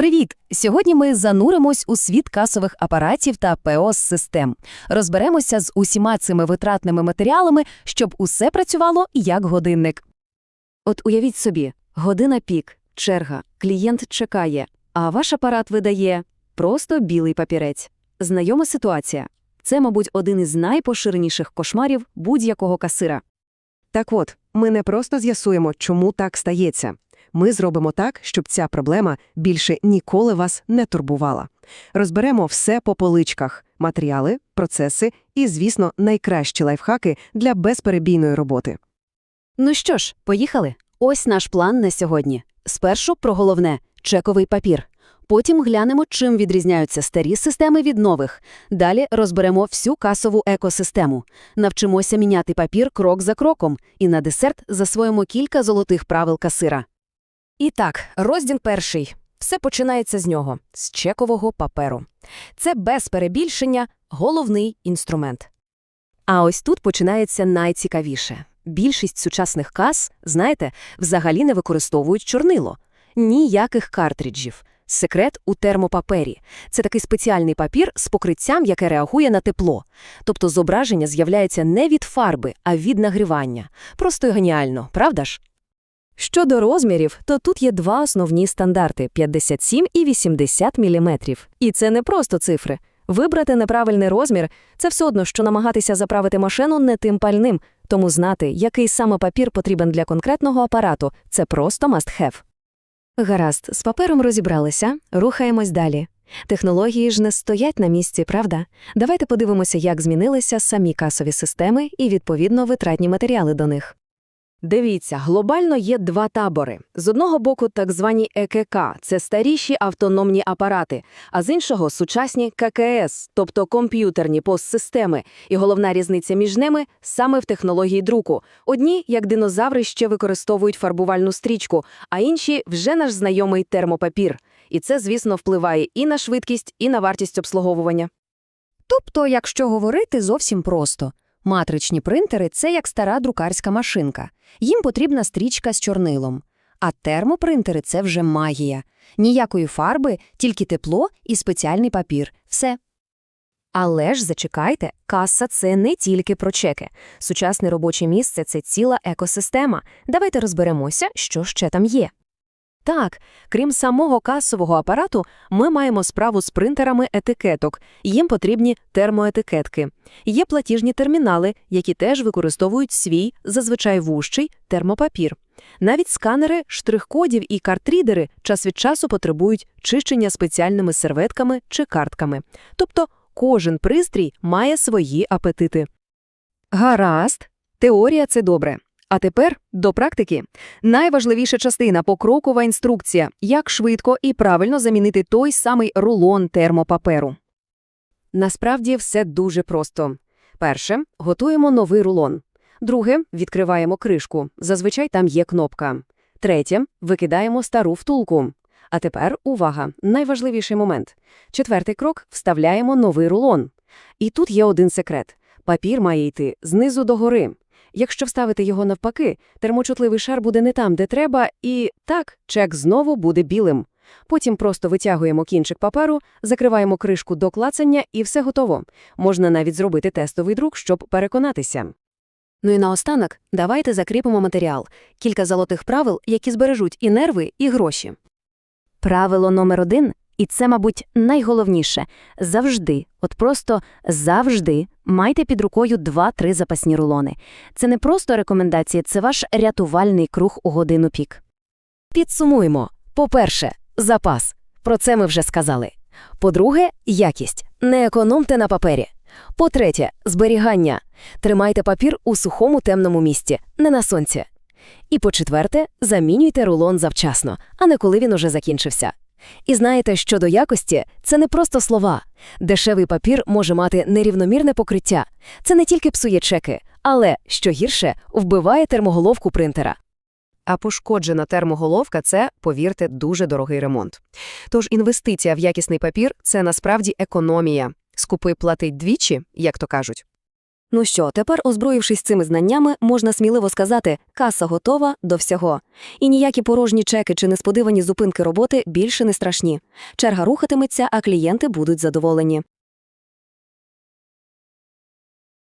Привіт! Сьогодні ми зануримось у світ касових апаратів та ПОС-систем. Розберемося з усіма цими витратними матеріалами, щоб усе працювало як годинник. От уявіть собі, година пік, черга, клієнт чекає, а ваш апарат видає просто білий папірець. Знайома ситуація. Це, мабуть, один із найпоширеніших кошмарів будь-якого касира. Так от, ми не просто з'ясуємо, чому так стається. Ми зробимо так, щоб ця проблема більше ніколи вас не турбувала. Розберемо все по поличках – матеріали, процеси і, звісно, найкращі лайфхаки для безперебійної роботи. Ну що ж, поїхали. Ось наш план на сьогодні. Спершу про головне – чековий папір. Потім глянемо, чим відрізняються старі системи від нових. Далі розберемо всю касову екосистему. Навчимося міняти папір крок за кроком. І на десерт засвоїмо кілька золотих правил касира. І так, розділ перший. Все починається з нього – з чекового паперу. Це без перебільшення головний інструмент. А ось тут починається найцікавіше. Більшість сучасних кас, знаєте, взагалі не використовують чорнило. Ніяких картриджів. Секрет у термопапері. Це такий спеціальний папір з покриттям, яке реагує на тепло. Тобто зображення з'являється не від фарби, а від нагрівання. Просто геніально, правда ж? Щодо розмірів, то тут є два основні стандарти – 57 і 80 мм. І це не просто цифри. Вибрати неправильний розмір – це все одно, що намагатися заправити машину не тим пальним, тому знати, який саме папір потрібен для конкретного апарату – це просто must-have. Гаразд, з папером розібралися, рухаємось далі. Технології ж не стоять на місці, правда? Давайте подивимося, як змінилися самі касові системи і, відповідно, витратні матеріали до них. Дивіться, глобально є два табори. З одного боку, так звані ЕКК – це старіші автономні апарати, а з іншого – сучасні ККС, тобто комп'ютерні постсистеми. І головна різниця між ними – саме в технології друку. Одні, як динозаври, ще використовують фарбувальну стрічку, а інші – вже наш знайомий термопапір. І це, звісно, впливає і на швидкість, і на вартість обслуговування. Тобто, якщо говорити зовсім просто – Матричні принтери – це як стара друкарська машинка. Їм потрібна стрічка з чорнилом. А термопринтери – це вже магія. Ніякої фарби, тільки тепло і спеціальний папір. Все. Але ж зачекайте, каса – це не тільки про чеки. Сучасне робоче місце – це ціла екосистема. Давайте розберемося, що ще там є. Так, крім самого касового апарату, ми маємо справу з принтерами етикеток, їм потрібні термоетикетки. Є платіжні термінали, які теж використовують свій, зазвичай вужчий, термопапір. Навіть сканери, штрих-кодів і картрідери час від часу потребують чищення спеціальними серветками чи картками. Тобто кожен пристрій має свої апетити. Гаразд, теорія – це добре. А тепер до практики. Найважливіша частина – покрокова інструкція, як швидко і правильно замінити той самий рулон термопаперу. Насправді все дуже просто. Перше – готуємо новий рулон. Друге – відкриваємо кришку. Зазвичай там є кнопка. Третє – викидаємо стару втулку. А тепер увага, найважливіший момент. Четвертий крок – вставляємо новий рулон. І тут є один секрет. Папір має йти знизу до гори. Якщо вставити його навпаки, термочутливий шар буде не там, де треба, і так, чек знову буде білим. Потім просто витягуємо кінчик паперу, закриваємо кришку до клацання і все готово. Можна навіть зробити тестовий друк, щоб переконатися. Ну і наостанок, давайте закріпимо матеріал. Кілька золотих правил, які збережуть і нерви, і гроші. Правило номер один і це, мабуть, найголовніше завжди, от просто завжди майте під рукою 2-3 запасні рулони. Це не просто рекомендації, це ваш рятувальний круг у годину пік. Підсумуємо. По-перше, запас. Про це ми вже сказали. По-друге, якість. Не економте на папері. По-третє, зберігання. Тримайте папір у сухому темному місці, не на сонці. І по-четверте, замінюйте рулон завчасно, а не коли він уже закінчився. І знаєте, щодо якості, це не просто слова. Дешевий папір може мати нерівномірне покриття. Це не тільки псує чеки, але, що гірше, вбиває термоголовку принтера. А пошкоджена термоголовка це, повірте, дуже дорогий ремонт. Тож інвестиція в якісний папір це насправді економія. Скупи платить двічі, як то кажуть. Ну що, тепер, озброївшись цими знаннями, можна сміливо сказати, каса готова до всього. І ніякі порожні чеки чи несподівані зупинки роботи більше не страшні. Черга рухатиметься, а клієнти будуть задоволені.